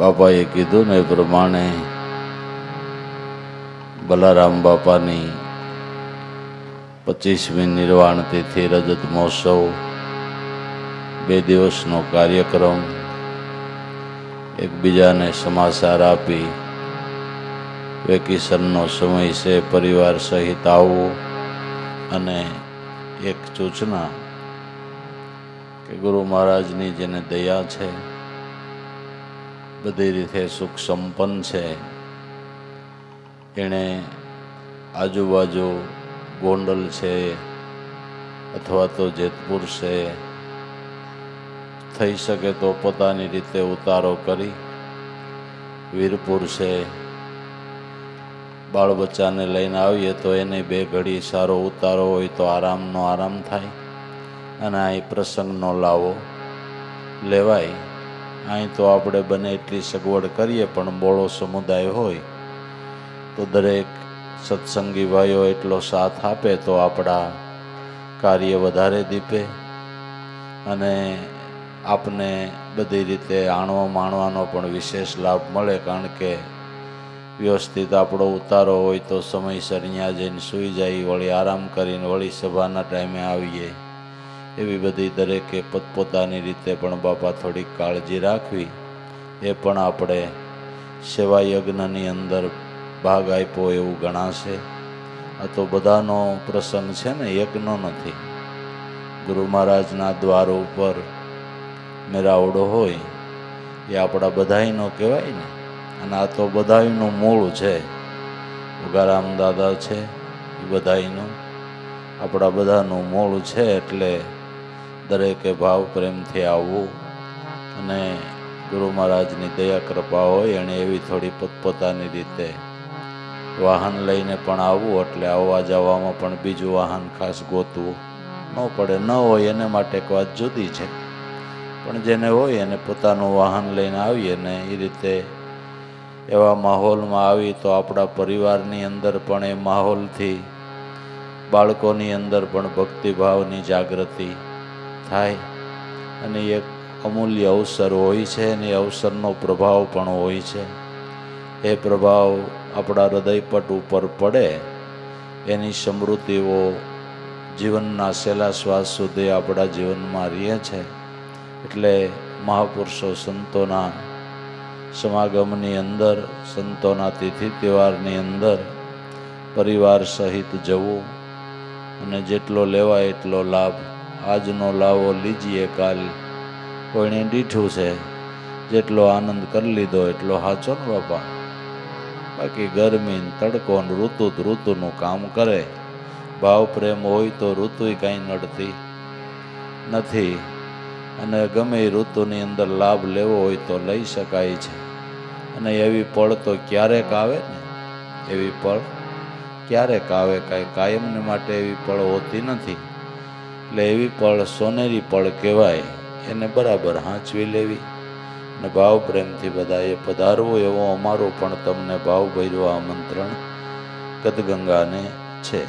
બાપાએ કીધું ને એ પ્રમાણે બલારામ બાપાની પચીસમી નિર્વાણ તિથિ, રજત મહોત્સવ, બે દિવસનો કાર્યક્રમ, એકબીજાને સમાચાર આપી, વેકેશનનો સમય છે, પરિવાર સહિત આવવું અને એક સૂચના કે ગુરુ મહારાજની જેને દયા છે બધી રીતે સુખ સંપન્ન છે. એણે આજુબાજુ ગોંડલ છે અથવા તો જેતપુર છે. થઈ શકે તો પોતાની રીતે ઉતારો કરી વીરપુર છે. બાળ બચ્ચાને લઈને આવીએ તો એને બે ઘડી સારો ઉતારો હોય તો આરામનો આરામ થાય અને આ પ્રસંગનો લાવો લેવાય. અહીં તો આપણે બને એટલી સગવડ કરીએ, પણ બોળો સમુદાય હોય, તો દરેક સત્સંગી ભાઈઓ એટલો સાથ આપે તો આપણા કાર્ય વધારે દીપે અને આપને બધી રીતે આણવા માણવાનો પણ વિશેષ લાભ મળે, કારણ કે વ્યવસ્થિત આપણો ઉતારો હોય તો સમયસર અહીંયા જઈને સૂઈ જાય, વળી આરામ કરીને વળી સભાના ટાઈમે આવીએ. એવી બધી દરેકે પોતપોતાની રીતે પણ બાપા થોડીક કાળજી રાખવી. એ પણ આપણે સેવા યજ્ઞની અંદર ભાગ આપ્યો એવું ગણાશે. આ તો બધાનો પ્રસંગ છે ને, યજ્ઞ નથી. ગુરુ મહારાજના દ્વાર ઉપર મેરાવડો હોય, એ આપણા બધાયનો કહેવાય ને. અને આ તો બધાયનું મૂળ છે. ઉગારામ દાદા છે, એ બધાનું આપણા બધાનું મૂળ છે એટલે દરેકે ભાવ પ્રેમથી આવવું અને ગુરુ મહારાજની દયા કૃપા હોય એણે એવી થોડી પોતપોતાની રીતે વાહન લઈને પણ આવવું એટલે આવવા જવામાં પણ બીજું વાહન ખાસ ગોતવું ન પડે. ન હોય એને માટે એક વાત જુદી છે. પણ જેને હોય એને પોતાનું વાહન લઈને આવીએ ને એ રીતે એવા માહોલમાં આવી તો આપણા પરિવારની અંદર પણ એ માહોલથી બાળકોની અંદર પણ ભક્તિભાવની જાગૃતિ થાય. અને એક અમૂલ્ય અવસર હોય છે અને એ અવસરનો પ્રભાવ પણ હોય છે. એ પ્રભાવ આપણા હૃદયપટ ઉપર પડે. એની સમૃદ્ધિઓ જીવનના છેલ્લા શ્વાસ સુધી આપણા જીવનમાં રહે છે. એટલે મહાપુરુષો, સંતોના સમાગમની અંદર, સંતોના તિથિ તહેવારની અંદર પરિવાર સહિત જવું. અને જેટલો લેવાય એટલો લાભ આજનો લાવો લીજીએ કાલ. કોઈને દીઠું છે, જેટલો આનંદ કરી લીધો એટલો સાચો ને બાપા બાકી ગરમી તડકો ને ઋતુ ઋતુનું કામ કરે. ભાવ પ્રેમ હોય તો ઋતુય કાંઈ નડતી નથી. અને ગમે ઋતુની અંદર લાભ લેવો હોય તો લઈ શકાય છે. અને એવી પળ તો ક્યારેક આવે ને? એવી પળ ક્યારેક આવે? કાંઈ કાયમને માટે એવી પળ હોતી નથી. એટલે એવી પળ સોનેરી પળ કહેવાય, એને બરાબર હાંચવી લેવી. ને ભાવ પ્રેમથી બધાએ પધારવું એવો અમારું પણ તમને ભાવ ભર્યું આમંત્રણ, કદગંગાને છે.